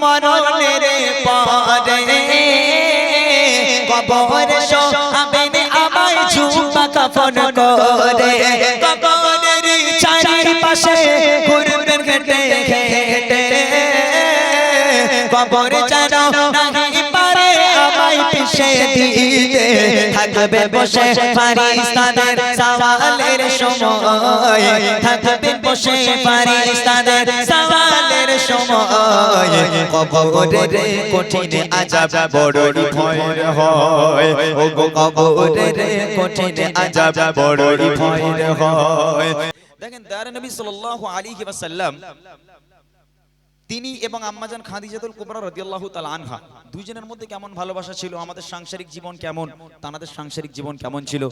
মরণের পরে কবর শোহাবেন, আমায় ঝুমা কাফন করে। কবরের চারিপাশে ঘুরবেন ঘেটে ঘেটে কবর যেন নাহি আমায় পিছে দিতে থাকবে বসে ফারিস্তাদের সওয়ালের সময়। থাকবে বসে ফারিস্তাদের সওয়ালের সময়। কবরের কঠিন আযাব বড়ই ভয়ের হয়। ও গো কবরের কঠিন আযাব বড়ই ভয়ের হয়। দেখেন, দয়ার নবী সাল্লাল্লাহু আলাইহি ওয়াসাল্লাম তিনি এবং আম্মাজান খাদিজাতুল কুবরা রাদিয়াল্লাহু তাআলা আনহা, দুইজনের মধ্যে কেমন ভালোবাসা ছিল, আমাদের সাংসারিক জীবন কেমন তাদের সাংসারিক জীবন কেমন ছিল?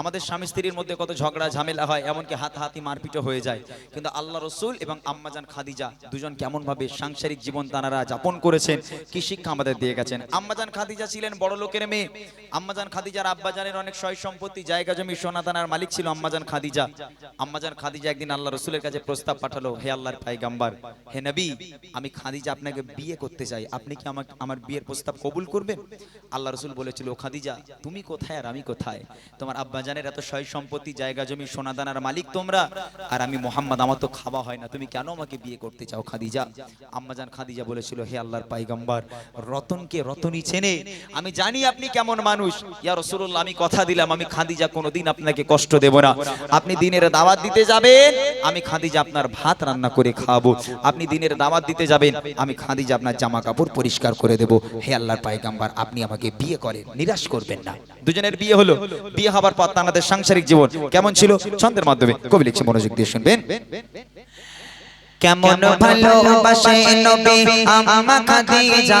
আমাদের স্বামী স্ত্রীর মধ্যে কত ঝগড়া, ঝামেলা হয়, এমনকি হাতাহাতি মারপিটও হয়ে যায়। কিন্তু আল্লাহ রসুল এবং আম্মাজান খাদিজা দুজন কেমন ভাবে সাংসারিক জীবন তারা যাপন করেছেন, কি শিক্ষা আমাদের দিয়ে গেছেন? আম্মাজান খাদিজা ছিলেন বড় লোকের মেয়ে। আম্মাজান খাদিজার আব্বাজানের অনেক সয় সম্পত্তি, জায়গা জমি, সোনা দানার মালিক ছিল আম্মাজান খাদিজা। আম্মাজান খাদিজা একদিন আল্লাহ রসুলের কাছে প্রস্তাব পাঠালো, হে আল্লাহর পাইগাম্বার, হে নবী আমি খাদিজা আপনাকে বিয়ে করতে চাই। আপনি কি আমাকে আমার বিয়ের প্রস্তাব কবুল করবেন? আল্লাহ রসুল বলেছিল, "ও খাদিজা, তুমি কোথায় আর আমি কোথায়? তোমার আব্বাজানের এত সয় সম্পত্তি, জায়গা, জমি সোনা দানার মালিক তোমরা? আর আমি মোহাম্মদ, আমার তো খাওয়া হয় না। তুমি কেন আমাকে বিয়ে করতে চাও খাদিজা? আম্মাজান খাদিজা বলেছিল, হে আল্লাহর পাইগাম্বার, রতনকে রতনই চেনে। আমি জানি আপনি কেমন মানুষ। ইয়া রসুল্লাহ আমি কথা দিলাম, আমি খাদিজা কোনোদিন আপনাকে কষ্ট দেব না। আপনি দিনের দাওয়াত দিতে যাবেন, আমি খাদিজা আপনার ভাত রান্না করে খাওয়াবো। আপনি দিনের দাওয়াত দিতে যাবেন আমি খাদিজা আপনার জামা কাপড় পরিষ্কার করে দেব। হে আল্লাহর পায়গাম্বার আপনি আমাকে বিয়ে করেন নিরাশ করবেন না। দুজনের বিয়ে হলো। বিয়ে হবার পর তাদের সাংসারিক জীবন কেমন ছিল? ছন্দের মাধ্যমে কবি লিখছে মনোযোগ দিয়ে শুনবেন। কেমন ভালোবাসে নবী আমা খাদিজা।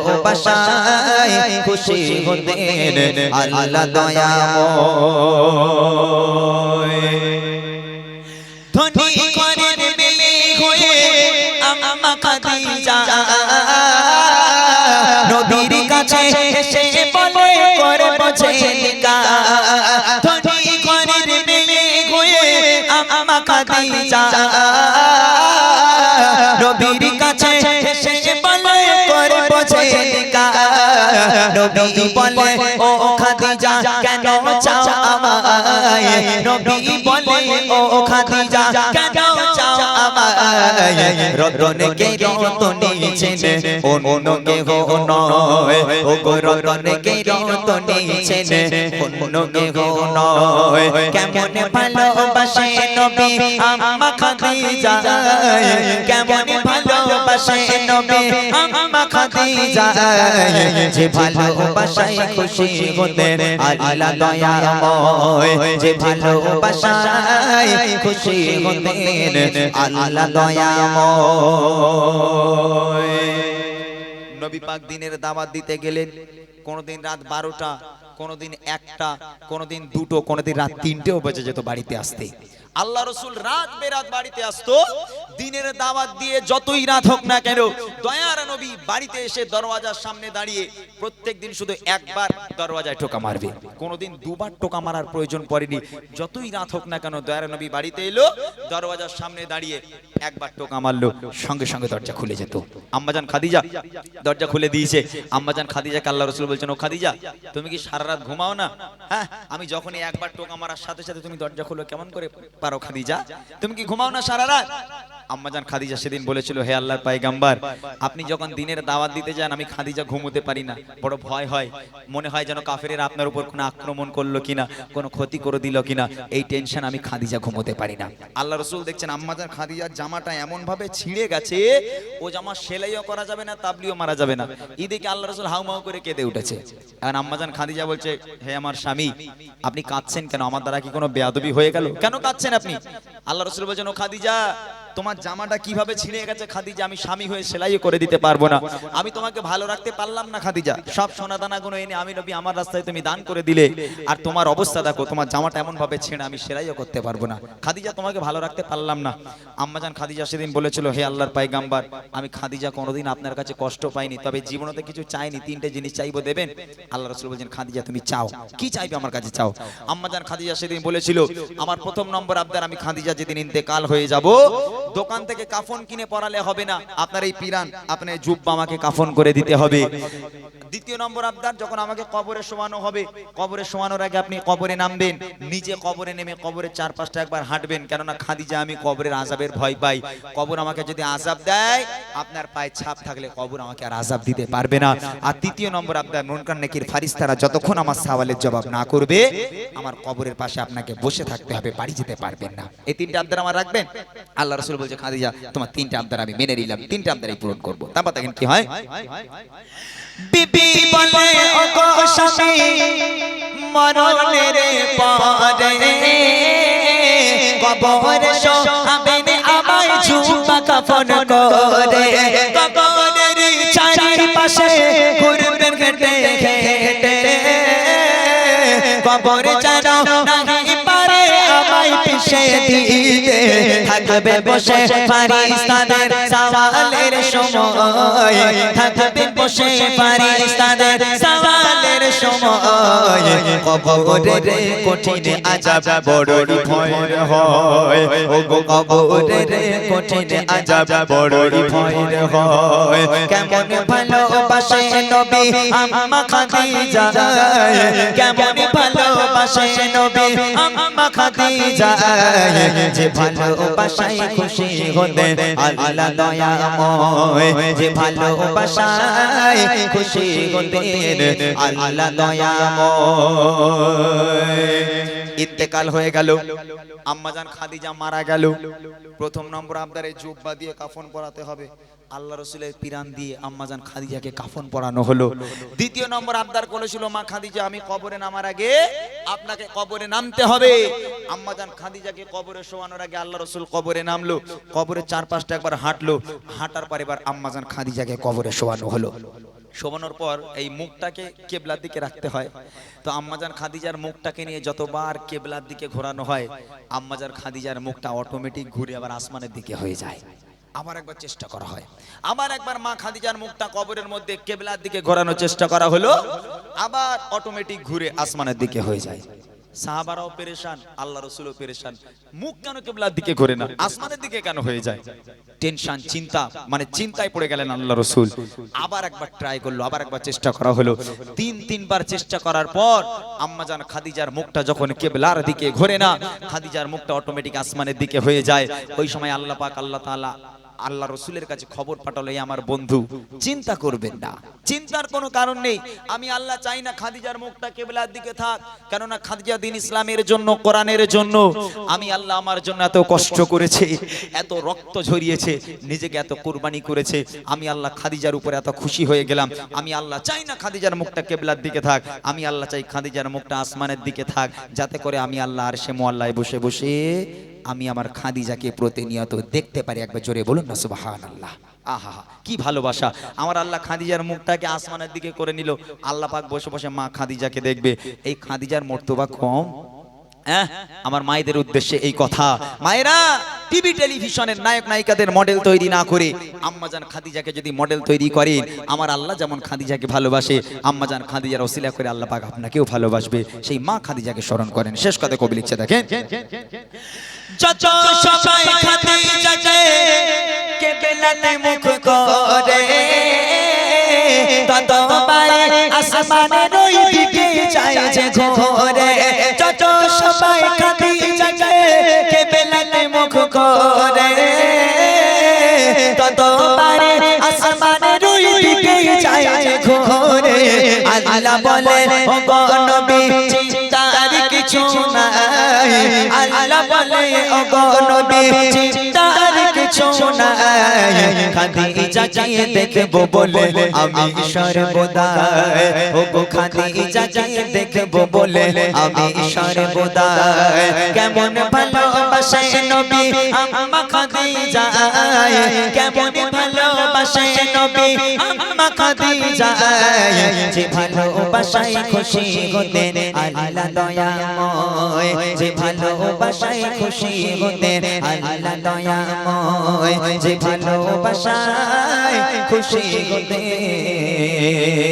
ভালোবাসায় খুশি হতেন। আল্লাহ দয়াময় ধনী ঘরের মেয়ে হয়ে আম্মা খাদিজা। নবীর কাছে এসে বলে করে কাছে নবী বলে, ও খাদিজা, কেন চাও আমায়? নবী বলে, ও খাদিজা, কেন চাও আমায়? রতনকে রতনী চেনে অন্য কেহ নয়। ও গো রতনকে রতনী চেনে অন্য কেহ নয়। কেমন ভালোবাসে নবী আম্মা খাদিজা, কেমন ভালোবাসে নবী, আম্মা খাদিজা। যে খুশি হতেন আল্লাহ দয়াময়। যে খুশি হতেন আল্লাহ দয়াময়। নবী পাক দিনের দাওয়াত দিতে গেলেন, কোনোদিন রাত বারোটা, কোনোদিন একটা, কোনোদিন দুটো, কোনোদিন রাত তিনটেও বেজে যেত বাড়িতে আসতে। আল্লাহ রসুল রাত বেরাত বাড়িতে আসতো দিনের দাওয়াত দিয়ে যতই রাত হোক না কেন, দয়ার নবী বাড়িতে এসে দরওয়াজার সামনে দাঁড়িয়ে প্রত্যেক দিন শুধু একবার দরওয়াজায় টোকা মারবে। কোনোদিন দুবার টোকা মারার প্রয়োজন পড়েনি। যতই রাত হোক না কেন, দয়ার নবী বাড়িতে এলো, দরওয়াজার সামনে দাঁড়িয়ে একবার টোকা মারলো, সঙ্গে সঙ্গে দরজা খুলে যেত। আম্মাজান খাদিজা দরজা খুলে দিয়েছে। আম্মাজান খাদিজাকে আল্লাহ রসুল বলছেন, ও খাদিজা, তুমি কি সারা রাত ঘুমাও না? হ্যাঁ আমি যখনই একবার টোকা মারার সাথে সাথে তুমি দরজা খুলো, কেমন করে পারো খাদিজা? তুমি কি ঘুমাও না সারা রাত? আম্মাজান খাদিজা সেদিন বলেছিল, হে আল্লাহর পাইগাম্বার, আপনি যখন দিনের দাওয়াত দিতে যান, আমি খাদিজা ঘুমোতে পারি না। বড় ভয় হয়। মনে হয় যেন কাফেরের আপনার উপর কোনো আক্রমণ করল কিনা, কোনো ক্ষতি করে দিল কিনা। এই টেনশন আমি খাদিজা ঘুমোতে পারি না। আল্লাহ রসুল দেখছেন আম্মাজান খাদিজার জামাটা এমন ভাবে ছিঁড়ে গেছে, ও জামা সেলাইও করা যাবে না, তাবলিও মারা যাবে না। এদিকে আল্লাহ রসুল হাউমাউ করে কেঁদে উঠেছে। এখন আম্মাজান খাদিজা বলছে, হে আমার স্বামী, আপনি কাঁদছেন কেন? আমার দ্বারা কি কোনো বেয়াদবি হয়ে গেল? কেন কাঁদছেন আপনি? আল্লাহ রসুল বলছেন, ও খাদিজা তোমার জামাটা কীভাবে ছিঁড়ে গেছে খাদিজা, আমি স্বামী হয়ে সেলাই করে দিতে পারব না। আমি তোমাকে ভালো রাখতে পারলাম না, খাদিজা। সব সোনা দানাগুলো এনে আমি নবী আমার রাস্তায় তুমি দান করে দিলে। আর তোমার অবস্থা দেখো, তোমার জামাটা এমন ভাবে ছেড়ে আমি সেলাইও করতে পারব না। খাদিজা, তোমাকে ভালো রাখতে পারলাম না। আম্মাজান খাদিজা সেদিন বলেছিল, হে আল্লাহর পাইগাম্বার আমি খাদিজা কোনোদিন আপনার কাছে কষ্ট পাইনি, তবে জীবনতে কিছু চাইনি, তিনটে জিনিস চাইব দেবেন? আল্লাহ রসুল বলছেন, খাদিজা, তুমি চাও। কি চাইবে আমার কাছে চাও? আম্মাজান খাদিজা সেদিন বলেছিল, আমার প্রথম নম্বর আবদার, আমি খাদিজা যেদিন ইন্তেকাল হয়ে যাব দোকান থেকে কাফন কিনে পরালে হবে না। আপনার এই পিরান, আপনার জুব্বা আমাকে কাফন করে দিতে হবে। দ্বিতীয় নম্বর আবদার, যখন আমাকে কবরে শোয়ানো হবে, কবরে শোয়ানোর আগে আপনি কবরে নামবেন। নিচে কবরে নেমে কবরের চার পাঁচটা একবার হাঁটবেন, কেননা খাদিজা, আমি কবরের আজাবের ভয় পাই। কবর আমাকে যদি আজাব দেয়, আপনার পায়ে ছাপ থাকলে কবর আমাকে আর আজাব দিতে পারবে না। আর তৃতীয় নম্বর আবদার মনকান নেকির ফারিস্তারা যতক্ষণ আমার সওয়ালের জবাব না করবে, আমার কবরের পাশে আপনাকে বসে থাকতে হবে, বাড়ি যেতে পারবেন না। এই তিনটা আবদার আমার রাখবেন? আল্লাহ রসুল বলছে, খাদিজা, তোমার তিনটা আবদার আমি মেনে নিলাম, তিনটা আবদারই পূরণ করব। তারপর দেখেন কি হয়? বিবি বলে ও গো স্বামী, মরণের পরে কবরে শোয়াবেন আমায় ঝুমা কাফন করে। কবরের চারিপাশে ঘুরবেন ঘেটে ঘেটে কবর জানো পিছে দিতে থাকবে বসে ফারিস্তাদের সওয়ালের সময়। থাকবে বসে ফারিস্তাদের সওয়ালের সময়। কবরের কঠিন আজাব বড়ই ভয় হয়। ও গো কবরের কঠিন আজাব বড়ই ভয় হয়। কেমন ভালোবাসে নবী আম্মা খাদিজা। কেমন ভালোবাসে নবী আম্মা খাদিজা যে ভালোবাসায় খুশি হতে আল্লাহ দয়াময়। যে ভালোবাসায় খুশি হতে আল্লাহ দয়াময়। ইন্তেকাল হয়ে গেল। আম্মাজান খাদিজা মারা গেল। প্রথম নম্বর আবদারে জুব্বা দিয়ে কাফন পরাতে হবে। আল্লাহ রসুলের পিরান দিয়ে আম্মাজান খাদিজাকে কাফন পরানো হলো। দ্বিতীয় নম্বর আবদার করেছিল মা খাদিজা, আমি কবরে নামার আগে আপনাকে কবরে নামতে হবে। আম্মাজান খাদিজাকে কবরে শোয়ানোর আগে আল্লাহ রসুল কবরে নামলো কবরে চার পাঁচটা একবার হাঁটলো, হাঁটার পর এবার আম্মাজান খাদিজাকে কবরে শোয়ানো হলো। শোবানোর পর এই মুখটাকে কেবলার দিকে রাখতে হয়। তো আম্মাজান খাদিজার মুখটাকে নিয়ে যতবার কেবলার দিকে ঘোরানো হয় আম্মাজান খাদিজার মুখটা অটোমেটিক ঘুরে আবার আসমানের দিকে হয়ে যায়। আবার একবার চেষ্টা করা হয়। আবার একবার মা খাদিজার মুখটা কবরের মধ্যে কেবলার দিকে ঘোরানোর চেষ্টা করা হলো, আবার অটোমেটিক ঘুরে আসমানের দিকে হয়ে যায়। সাহাবারাও পেরেশান, আল্লাহ রসুলও পেরেশান। মুখ কেন কেবলার দিকে না? আসমানের দিকে কেন হয়ে যায়? টেনশন, চিন্তা মানে চিন্তায় পড়ে গেলেন আল্লাহ রসুল। আবার একবার ট্রাই করল, আবার একবার চেষ্টা করা হলো। তিন, তিনবার চেষ্টা করার পর আম্মাজান খাদিজার মুখটা যখন কেবলার দিকে ঘোরে না, খাদিজার মুখটা অটোমেটিক আসমানের দিকে হয়ে যায়। ওই সময় আল্লাহ পাক, আল্লাহ তাআলা আল্লাহ রসুলের কাছে খবর পাঠালো আমার বন্ধু, চিন্তা করবেন না, চিন্তার কোনো কারণ নেই। আমি আল্লাহ চাই না খাদিজার মুখটা কেবলার দিকে থাক, কেননা খাদিজা দিন ইসলামের জন্য, কোরআনের জন্য। আমি আল্লাহ আমার জন্য এত কষ্ট করেছে, এত রক্ত ঝরিয়েছে, নিজেকে এত কোরবানি করেছে। আমি আল্লাহ খাদিজার উপরে এত খুশি হয়ে গেলাম। আমি আল্লাহ চাই না খাদিজার মুখটা কেবলার দিকে থাক। আমি আল্লাহ চাই খাদিজার মুখটা আসমানের দিকে থাক। যাতে করে আমি আল্লাহ আর সে মোয়াল্লায় বসে বসে আমি আমার খাদিজাকে প্রতিনিয়ত দেখতে পারি। একবার জোরে বলুন না সুবাহান আল্লাহ আহা, কি ভালোবাসা। আমার আল্লাহ খাদিজার মুখটাকে আসমানের দিকে করে নিল। আল্লাহ পাক বসে বসে মা খাদিজাকে দেখবে। এই খাদিজার মর্তবা কম। হ্যাঁ আমার মায়েদের উদ্দেশ্যে এই কথা। মায়েরা টিভি টেলিভিশনের নায়ক নায়িকাদের মডেল তৈরি না করে আম্মাজান খাদিজাকে যদি মডেল তৈরি করেন, আমার আল্লাহ যেমন খাদিজাকে ভালোবাসে আম্মাজান খাদিজার ওসিলা করে আল্লাহ পাক আপনাকেও ভালোবাসবে। সেই মা খাদিজাকে স্মরণ করেন। শেষ কথা কবি লিখছে, দেখেন। যত সবাই করে আসমানের ওই দিকে যায় যে ঘোরে। যত সবাই খাদিজাকে করে। ততবার আসমানের ওই দিকে যায় ঘোরে। আল্লাহ বলে ও নবী, চিন্তার কিছু নাই। আল্লাহ বলে ও নবী, চিন্তার নাই খাদিজাকে দেখব বলে আমি সর্বদা ও গো খাদিজাকে দেখব বলে আমি সর্বদা কেমন ভালোবাসে নবী খুশি হতেন আল্লাহ দয়াময়। যে যে ভালোবাসায় খুশি হতেন